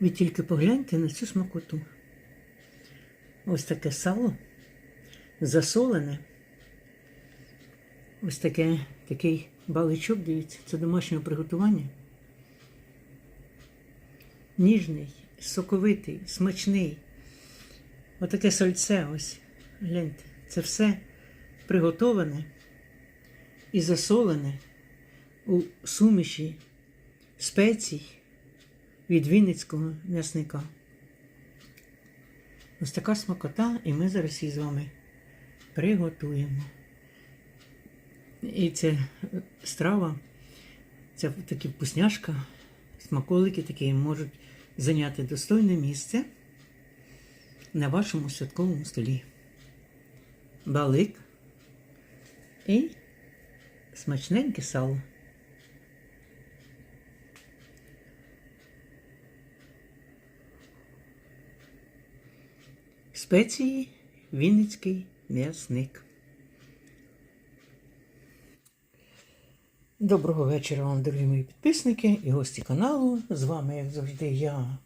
Ви тільки погляньте на цю смакоту. Ось таке сало засолене. Ось таке, такий баличок, дивіться, це домашнього приготування. Ніжний, соковитий, смачний. Отаке сальце ось. Гляньте, це все приготоване і засолене у суміші спецій від Вінницького м'ясника. Ось така смакота, і ми зараз її з вами приготуємо. І ця страва, ця такі вкусняшка, смаколики такі можуть зайняти достойне місце на вашому святковому столі. Балик і смачненьке сало. Спеції Вінницький м'ясник. Доброго вечора вам, дорогі мої підписники і гості каналу. З вами, як завжди, я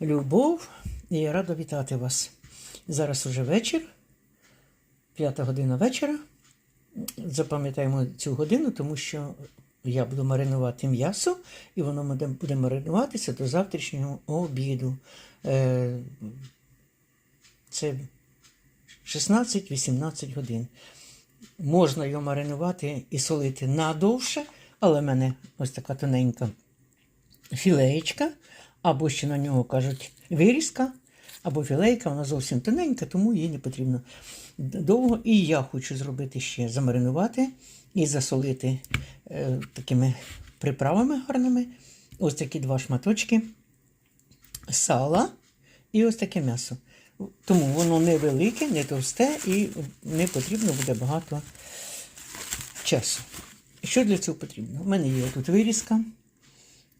Любов, і я рада вітати вас. Зараз уже вечір, п'ята година вечора. Запам'ятаємо цю годину, тому що я буду маринувати м'ясо, і воно буде- маринуватися до завтрашнього обіду. Це 16-18 годин. Можна його маринувати і солити надовше, але в мене ось така тоненька філеєчка, або ще на нього кажуть вирізка, або філейка, вона зовсім тоненька, тому їй не потрібно довго. І я хочу зробити ще замаринувати і засолити е, такими приправами гарними. Ось такі два шматочки сала і ось таке м'ясо. Тому воно невелике, не товсте і не потрібно буде багато часу. Що для цього потрібно? У мене є тут вирізка.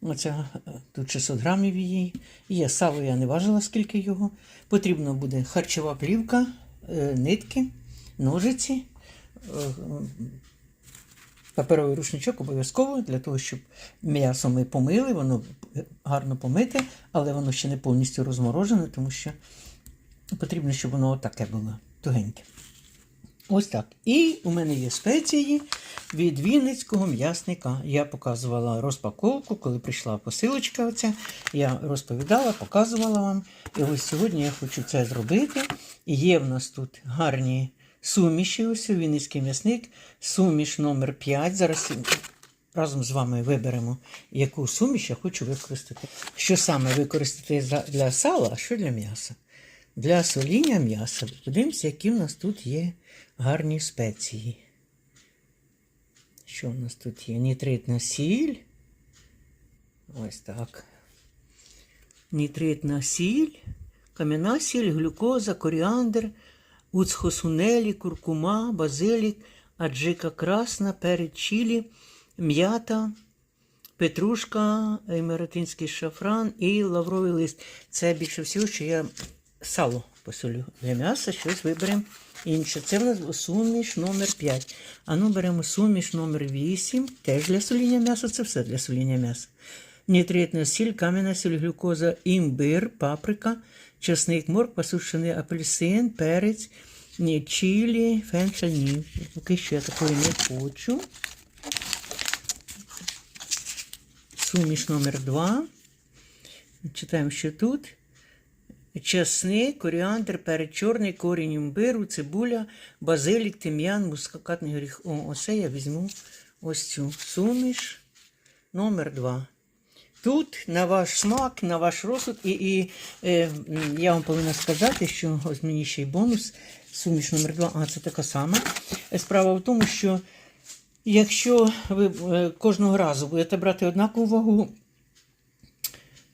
Оце е, тут 600 грамів її. Є сало, я не важила, скільки його. Потрібно буде харчова плівка, е, нитки, ножиці, е, паперовий рушничок обов'язково для того, щоб м'ясо ми помили, воно гарно помите, але воно ще не повністю розморожене, тому що потрібно, щоб воно отаке було тугеньке. Ось так. І у мене є спеції від Вінницького м'ясника. Я показувала розпаковку, коли прийшла посилочка. Оця. Я розповідала, показувала вам. І ось сьогодні я хочу це зробити. І є в нас тут гарні суміші. Ось у Вінницький м'ясник. Суміш номер 5. Зараз разом з вами виберемо, яку суміш я хочу використати. Що саме використати для сала, а що для м'яса. Для соління м'яса. Подивимося, які в нас тут є гарні спеції. Що в нас тут є? Нітритна сіль. Ось так. Нітритна сіль, кам'яна сіль, глюкоза, коріандр, уцхосунелі, куркума, базилік, аджика красна, перець чилі, м'ята, петрушка, емеретинський шафран і лавровий лист. Це більше всього, що я сало посолю для м'яса, щось виберемо інше. Це в нас суміш номер 5. А ну беремо суміш номер 8, теж для соління м'яса, це все для соління м'яса. Нітритна сіль, кам'яна сіль, глюкоза, імбир, паприка, чесник, морква, сушений апельсин, перець, чилі, фенша, ні. Поки що я такої не хочу. Суміш номер 2. Читаємо, що тут. Часник, коріандр, перець чорний, корінь імбиру, цибуля, базилік, тим'ян, мускатний горіх. О, оце я візьму ось цю суміш номер 2. Тут на ваш смак, на ваш розсуд, і, і е, я вам повинна сказати, що ось мені ще й бонус, суміш номер 2, а це така сама. Справа в тому, що якщо ви е, кожного разу будете брати однакову вагу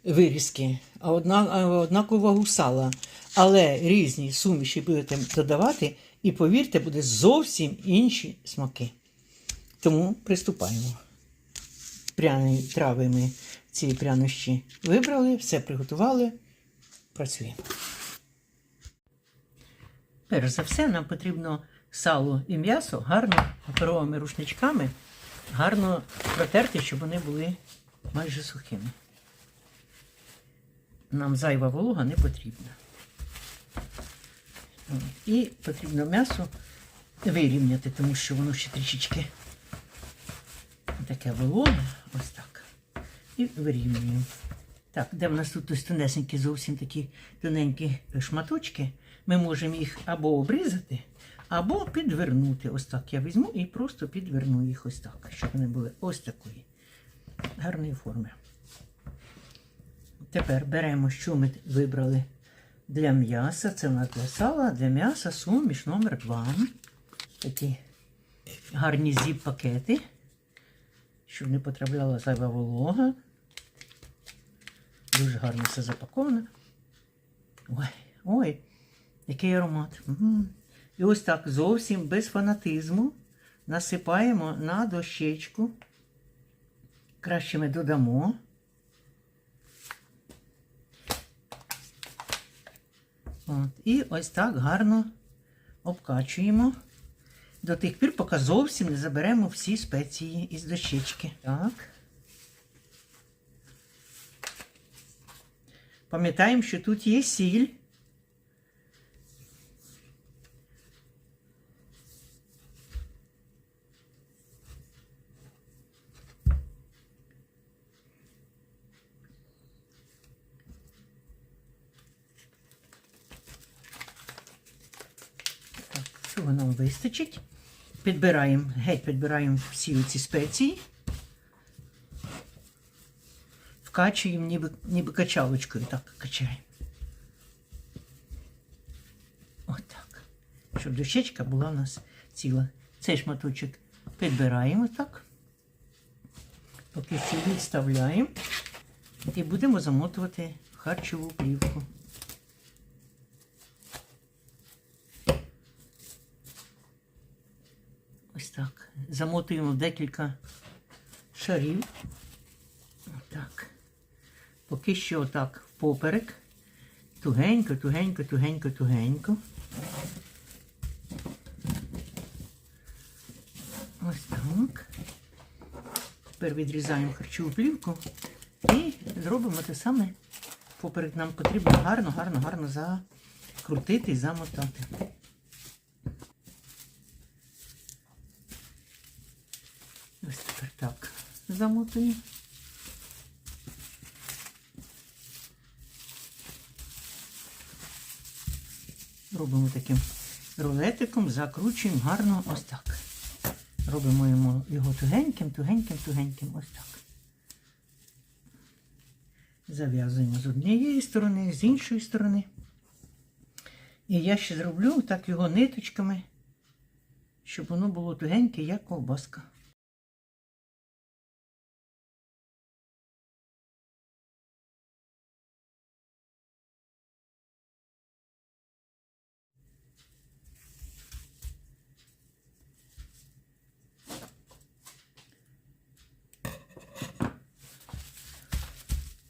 вирізки, а одна, а однакову сала, але різні суміші будете додавати, і повірте, буде зовсім інші смаки. Тому приступаємо. Пряні трави ми ці прянощі вибрали, все приготували, працюємо. Перш за все, нам потрібно сало і м'ясо гарно паперовими рушничками, гарно протерти, щоб вони були майже сухими. Нам зайва волога не потрібна. І потрібно м'ясо вирівняти, тому що воно ще трішечки таке вологе, ось так. І вирівнюємо. Так, де в нас тут ось тонесенькі, зовсім такі тоненькі шматочки, ми можемо їх або обрізати, або підвернути. Ось так я візьму і просто підверну їх ось так, щоб вони були ось такої гарної форми. Тепер беремо, що ми вибрали для м'яса. Це в нас для сала, для м'яса суміш номер 2 Такі гарні зіп-пакети, щоб не потрапляла зайва волога. Дуже гарно все запаковано. Ой, ой, який аромат. І ось так зовсім без фанатизму насипаємо на дощечку. Краще ми додамо. От. І ось так гарно обкачуємо до тих пір, поки зовсім не заберемо всі спеції із дощечки. Так. Пам'ятаємо, що тут є сіль. Так, цього нам вистачить. Підбираємо, геть підбираємо всі ці спеції. Вкачуємо ніби, ніби качалочкою. Так, качаємо. Отак. Щоб дощечка була у нас ціла. Цей шматочок підбираємо так. Поки що відставляємо. І будемо замотувати харчову плівку. Ось так. Замотуємо в декілька шарів. Отак. Поки що отак впоперек. Тугенько, тугенько, тугенько, тугенько. Ось так. Тепер відрізаємо харчову плівку і зробимо те саме. Поперек нам потрібно гарно, гарно, гарно закрутити і замотати. Ось тепер так. Робимо таким рулетиком, закручуємо гарно ось так. Робимо його тугеньким, тугеньким, тугеньким, ось так. Зав'язуємо з однієї сторони, з іншої сторони. І я ще зроблю так його ниточками, щоб воно було тугеньке, як ковбаска.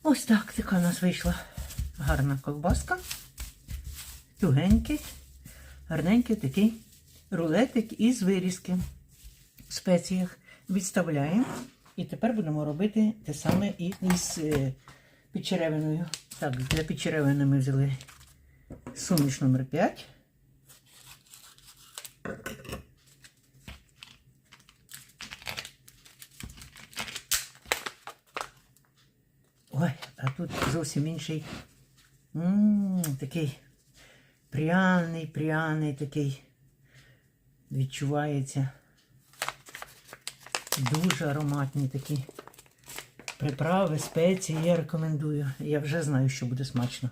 Ось так така у нас вийшла гарна ковбаска. Тугенький, гарненький такий рулетик із вирізки в спеціях. Відставляємо. І тепер будемо робити те саме і із е, підчеревиною. Так, для підчеревини ми взяли суміш номер 5. Ой, а тут зовсім інший. такий пряний, пряний такий. Відчувається. Дуже ароматні такі приправи, спеції. Я рекомендую. Я вже знаю, що буде смачно.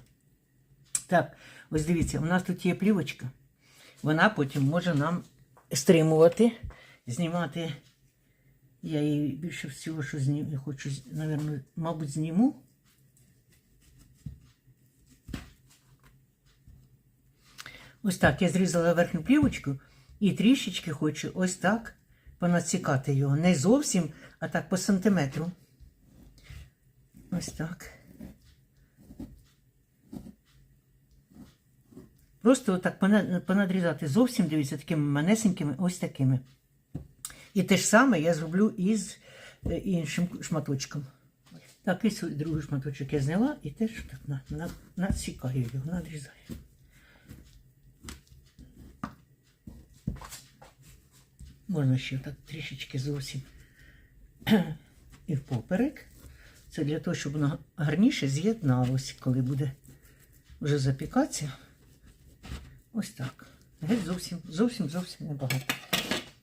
Так, ось дивіться, у нас тут є плівочка. Вона потім може нам стримувати, знімати. Я її більше всього, що зніму, хочу, мабуть, зніму. Ось так я зрізала верхню плівочку і трішечки хочу ось так понасікати його. Не зовсім, а так по сантиметру. Ось так. Просто отак понадрізати зовсім, дивіться, такими манесенькими, ось такими. І те ж саме я зроблю із е, іншим шматочком. Так, і другий шматочок я зняла і теж так на, на, насікаю його, надрізаю. Можна ще так трішечки зовсім і впоперек. Це для того, щоб воно гарніше з'єдналося, коли буде вже запікатися. Ось так. Геть зовсім, зовсім, зовсім небагато.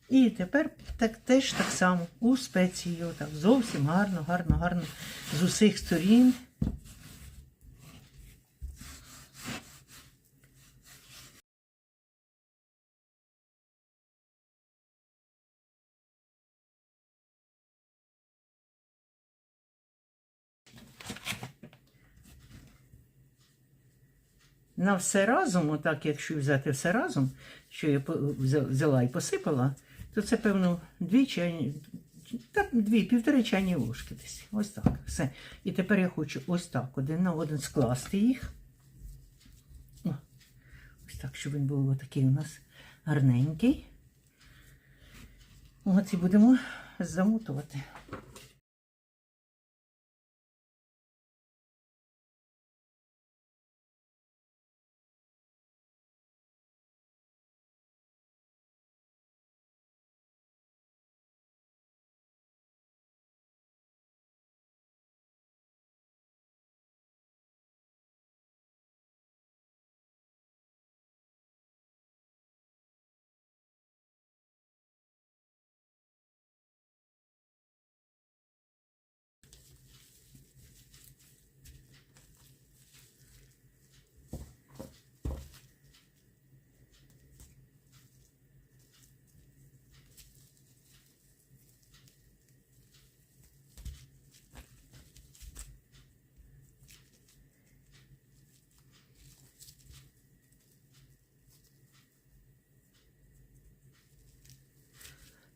І тепер так, теж так само у спеції його так зовсім гарно, гарно, гарно з усіх сторін. На все разом, отак, якщо взяти все разом, що я взяла і посипала, то це, певно, дві чайні, так, дві, півтори чайні ложки десь. Ось так. Все. І тепер я хочу ось так один на один скласти їх. О, ось так, щоб він був такий у нас гарненький. От і будемо замотувати.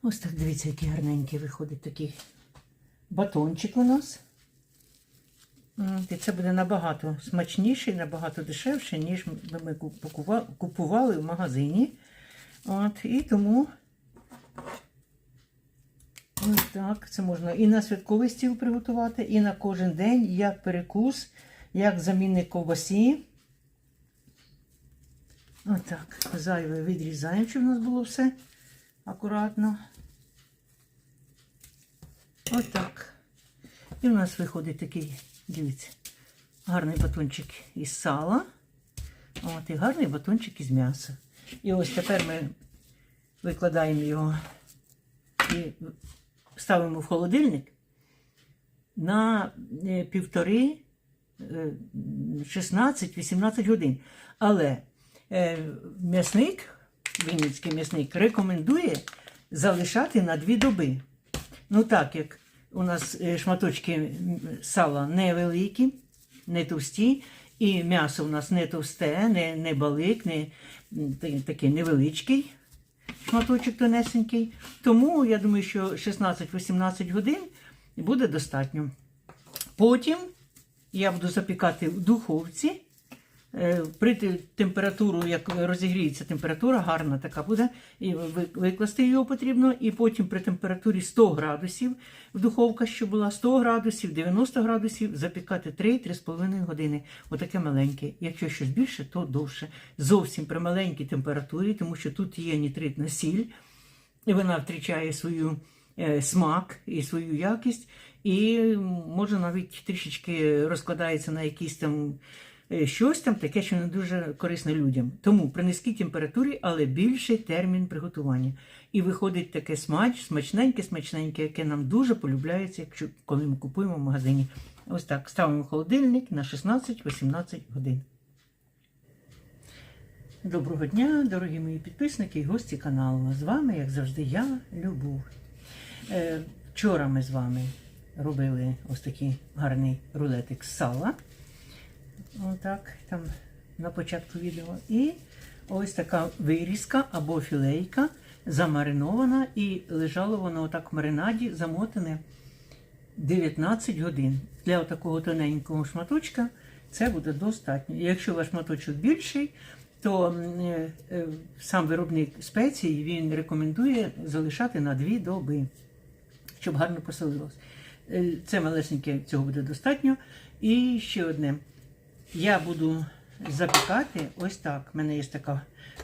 Ось так дивіться, який гарненький виходить такий батончик у нас. І це буде набагато смачніше, набагато дешевше, ніж ми купували в магазині. От, і тому ось так, це можна і на святковий стіл приготувати, і на кожен день, як перекус, як замінник ковбасі. Отак, зайве відрізаємо, щоб у нас було все акуратно. Отак. І у нас виходить такий, дивіться, гарний батончик із сала. От, і гарний батончик із м'яса. І ось тепер ми викладаємо його і ставимо в холодильник на е, півтори е, 16-18 годин. Але е, м'ясник, вінницький м'ясник, рекомендує залишати на дві доби. Ну так, як у нас е, шматочки сала невеликі, не товсті, і м'ясо у нас не товсте, не, не балик, не такий невеличкий шматочок тонесенький. Тому я думаю, що 16-18 годин буде достатньо. Потім я буду запікати в духовці. Е, При температуру, як розігріється температура, гарна така буде, і викласти його потрібно, і потім при температурі 100 градусів в духовка, що була 100 градусів, 90 градусів, запікати 3-3,5 години. Отаке маленьке. Якщо щось більше, то довше. Зовсім при маленькій температурі, тому що тут є нітритна сіль, і вона втрачає свою е, смак і свою якість, і може навіть трішечки розкладається на якісь там щось там таке, що не дуже корисне людям. Тому при низькій температурі, але більший термін приготування. І виходить таке смач, смачненьке, смачненьке, яке нам дуже полюбляється, якщо коли ми купуємо в магазині. Ось так ставимо холодильник на 16-18 годин. Доброго дня, дорогі мої підписники і гості каналу. З вами, як завжди, я, Любов. Е, вчора ми з вами робили ось такий гарний рулетик з сала. Отак, там на початку відео. І ось така вирізка або філейка замаринована і лежало воно отак в маринаді, замотане 19 годин. Для такого тоненького шматочка це буде достатньо. Якщо ваш шматочок більший, то е, е, сам виробник спецій він рекомендує залишати на 2 доби, щоб гарно посолилось. Е, Це малесеньке, цього буде достатньо. І ще одне. Я буду запікати ось так. У мене є така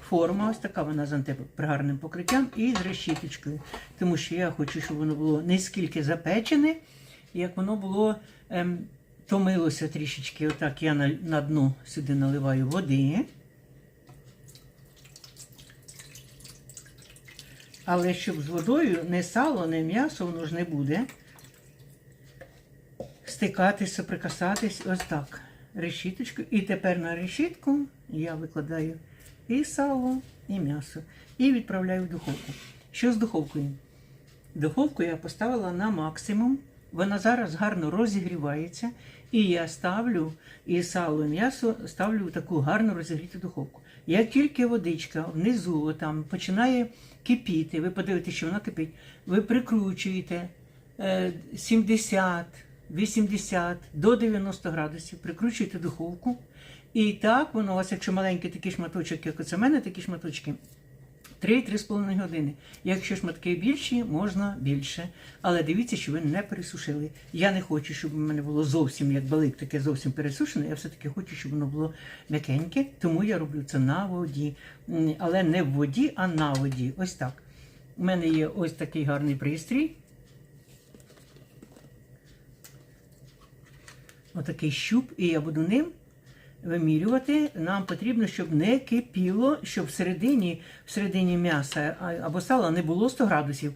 форма, ось така вона з антипригарним покриттям і з решіточкою. Тому що я хочу, щоб воно було не скільки запечене, як воно було ем, томилося трішечки. Отак я на, на дно сюди наливаю води. Але щоб з водою не сало, не м'ясо, воно ж не буде стикатися, прикасатись ось так. Решіточку. І тепер на решітку я викладаю і сало, і м'ясо. І відправляю в духовку. Що з духовкою? Духовку я поставила на максимум. Вона зараз гарно розігрівається. І я ставлю і сало, і м'ясо ставлю в таку гарно розігріту духовку. Як тільки водичка внизу там починає кипіти, ви подивитеся, що вона кипить, ви прикручуєте е, 70, 80 до 90 градусів, прикручуєте духовку. І так воно у вас, якщо маленький такий шматочок, як оце в мене, такі шматочки, 3-3,5 години. Якщо шматки більші, можна більше. Але дивіться, що ви не пересушили. Я не хочу, щоб у мене було зовсім як балик, таке зовсім пересушене. Я все-таки хочу, щоб воно було м'якеньке, тому я роблю це на воді. Але не в воді, а на воді. Ось так. У мене є ось такий гарний пристрій. Отакий щуп, і я буду ним вимірювати. Нам потрібно, щоб не кипіло, щоб всередині, всередині м'яса або сала не було 100 градусів,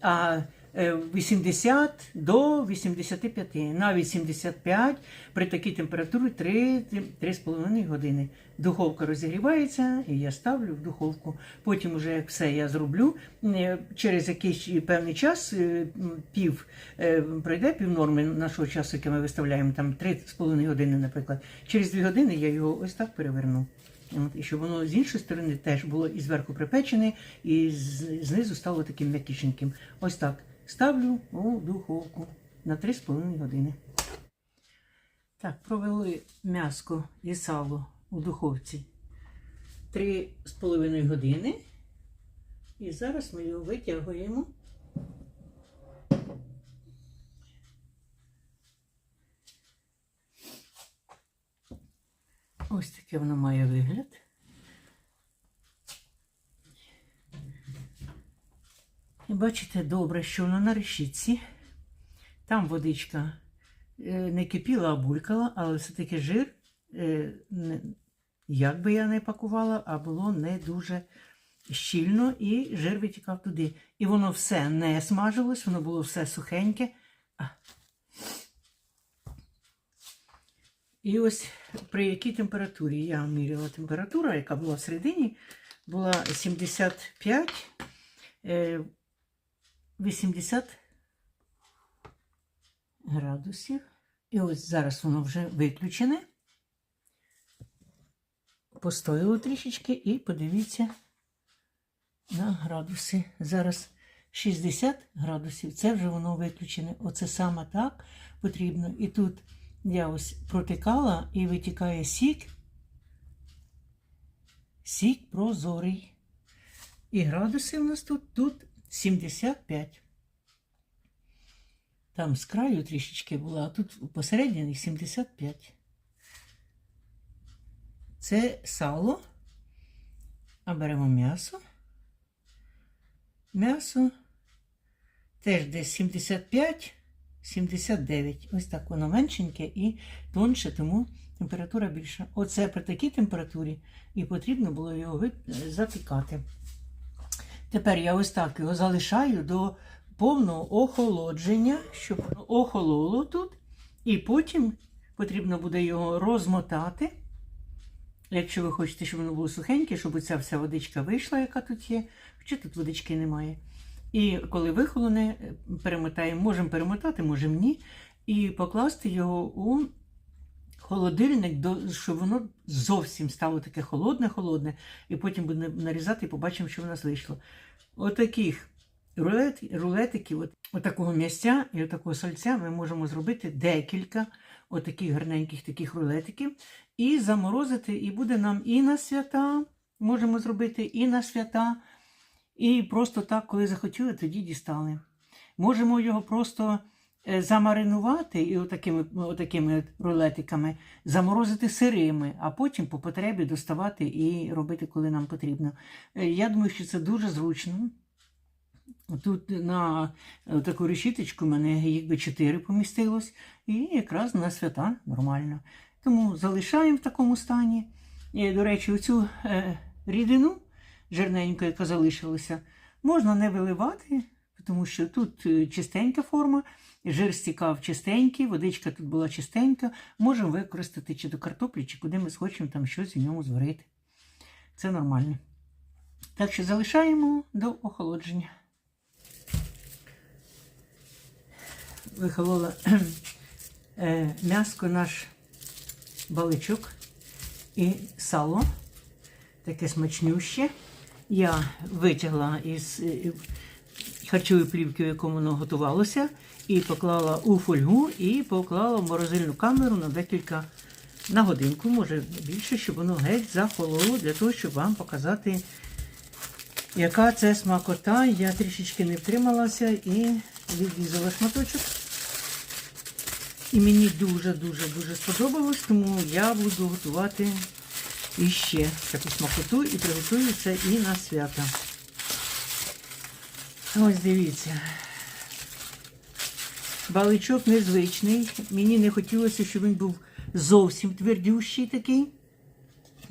а 80 до 85. Навіть 75 при такій температурі 3-3,5 години. Духовка розігрівається, і я ставлю в духовку. Потім, уже як все я зроблю, е, через якийсь певний час, е, пів е, пройде пів норми нашого часу, який ми виставляємо, там 3,5 години, наприклад. Через 2 години я його ось так переверну. От, і щоб воно з іншої сторони теж було і зверху припечене, і знизу стало таким м'якішеньким. Ось так. Ставлю у духовку на 3,5 години. Так, провели м'яско і сало у духовці 3,5 години. І зараз ми його витягуємо. Ось таке воно має вигляд. І бачите добре, що воно на решітці. Там водичка е, не кипіла, а булькала, але все-таки жир, е, як би я не пакувала, а було не дуже щільно, і жир витікав туди. І воно все не смажилось, воно було все сухеньке. І ось при якій температурі я міряла температура, яка була всередині, була 75, е, 80 градусів. І ось зараз воно вже виключене. Постояло трішечки і подивіться на градуси. Зараз 60 градусів. Це вже воно виключене. Оце саме так потрібно. І тут я ось протикала і витікає сік. Сік прозорий. І градуси у нас тут, тут 75. Там з краю трішечки була, а тут посередині 75. Це сало. А беремо м'ясо. М'ясо теж десь 75, 79. Ось так воно меншеньке і тонше, тому температура більша. Оце при такій температурі і потрібно було його запікати. Тепер я ось так його залишаю до повного охолодження, щоб воно охололо тут. І потім потрібно буде його розмотати. Якщо ви хочете, щоб воно було сухеньке, щоб ця вся водичка вийшла, яка тут є, хоча тут водички немає. І коли вихолоне, перемотаємо, можемо перемотати, можемо ні. І покласти його у холодильник, щоб воно зовсім стало таке холодне-холодне. І потім будемо нарізати і побачимо, що в нас вийшло. Отаких рулет, рулетиків, от, отакого м'ясця і отакого сальця ми можемо зробити декілька отаких гарненьких таких рулетиків і заморозити, і буде нам і на свята, можемо зробити і на свята, і просто так, коли захотіли, тоді дістали. Можемо його просто замаринувати і отакими, отакими рулетиками, заморозити сирими, а потім по потребі доставати і робити, коли нам потрібно. Е, Я думаю, що це дуже зручно. Тут на е, таку решіточку мене їх би 4 помістилось, і якраз на свята нормально. Тому залишаємо в такому стані. І, до речі, оцю е, рідину жирненьку, яка залишилася, можна не виливати, тому що тут е, чистенька форма, жир стікав чистенький, водичка тут була чистенька. Можемо використати чи до картоплі, чи куди ми схочемо там щось в ньому зварити. Це нормально. Так що залишаємо до охолодження. Вихолола е, м'яско наш баличок і сало. Таке смачнюще. Я витягла із харчової плівки, в якому воно готувалося, і поклала у фольгу, і поклала в морозильну камеру на декілька на годинку, може більше, щоб воно геть захололо, для того, щоб вам показати, яка це смакота. Я трішечки не втрималася і відрізала шматочок. І мені дуже-дуже дуже сподобалось, тому я буду готувати іще таку смакоту і приготую це і на свято. Ось дивіться. Баличок незвичний. Мені не хотілося, щоб він був зовсім твердющий такий.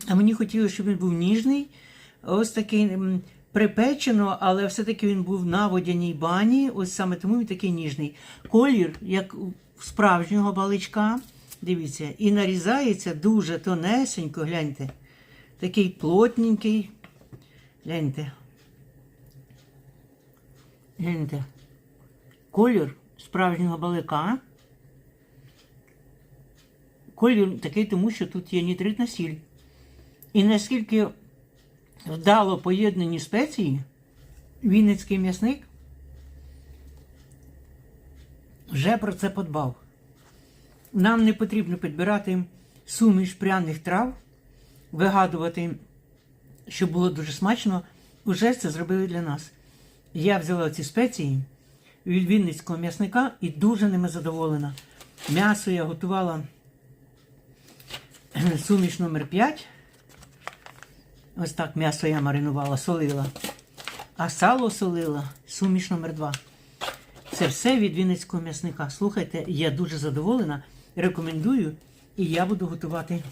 А мені хотілося, щоб він був ніжний. Ось такий припечено, але все-таки він був на водяній бані. Ось саме тому він такий ніжний. Колір, як справжнього баличка. Дивіться, і нарізається дуже тонесенько, гляньте. Такий плотненький. Гляньте. Гляньте. Колір справжнього балика. Колір такий, тому що тут є нітритна сіль. І наскільки вдало поєднані спеції, Вінницький м'ясник вже про це подбав. Нам не потрібно підбирати суміш пряних трав, вигадувати, щоб було дуже смачно. Уже це зробили для нас. Я взяла ці спеції від Вінницького м'ясника і дуже ними задоволена. М'ясо я готувала суміш номер 5. Ось так м'ясо я маринувала, солила. А сало солила суміш номер 2. Це все від Вінницького м'ясника. Слухайте, я дуже задоволена. Рекомендую. І я буду готувати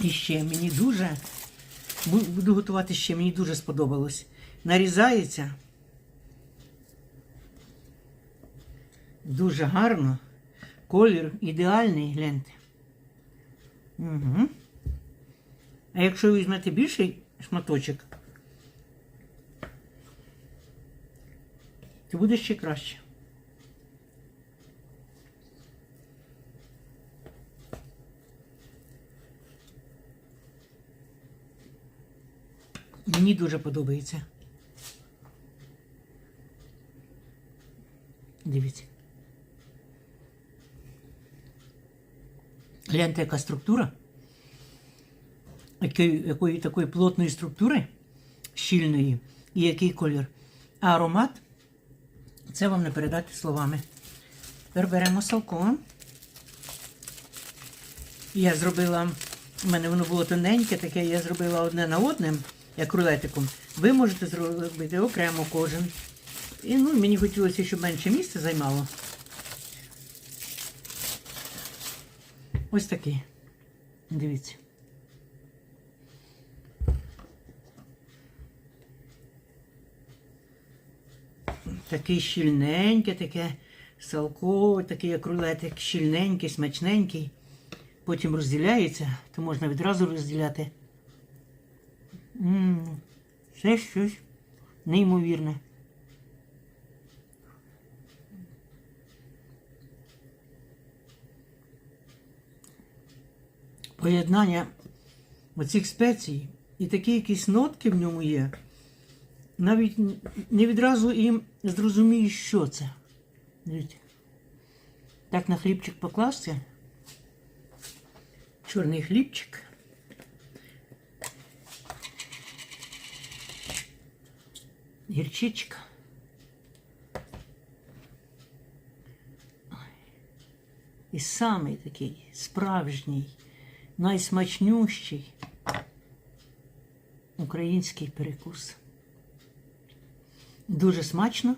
іще. Мені дуже буду готувати ще, мені дуже сподобалось. Нарізається. Дуже гарно. Колір ідеальний, гляньте. Угу. А якщо візьмете більший шматочок, то буде ще краще. Мені дуже подобається. Дивіться. Гляньте, яка структура. Якої, якої такої плотної структури, щільної, і який колір. А аромат це вам не передати словами. Тепер беремо салко. Я зробила, у мене воно було тоненьке, таке я зробила одне на одним, як рулетиком. Ви можете зробити окремо кожен. І ну, мені хотілося, щоб менше місця займало. Ось такий. Дивіться. Такий щільненький, таке салко, такий як рулетик, щільненький, смачненький. Потім розділяється, то можна відразу розділяти. М, Це щось неймовірне. Поєднання оцих спецій і такі якісь нотки в ньому є. Навіть не відразу і зрозумієш, що це. Дивіться. Так на хлібчик покласти. Чорний хлібчик. Гірчичка. І самий такий справжній, найсмачнющий український перекус. Дуже смачно.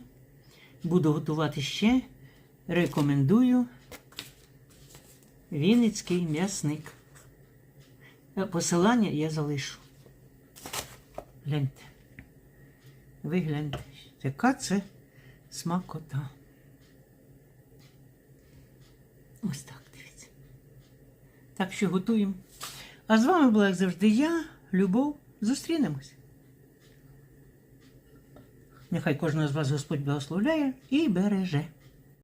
Буду готувати ще. Рекомендую Вінницький м'ясник. Е, Посилання я залишу. Гляньте. Ви гляньте, яка це смакота. Ось так. Так що готуємо. А з вами була, як завжди, я, Любов. Зустрінемось. Нехай кожного з вас Господь благословляє і береже.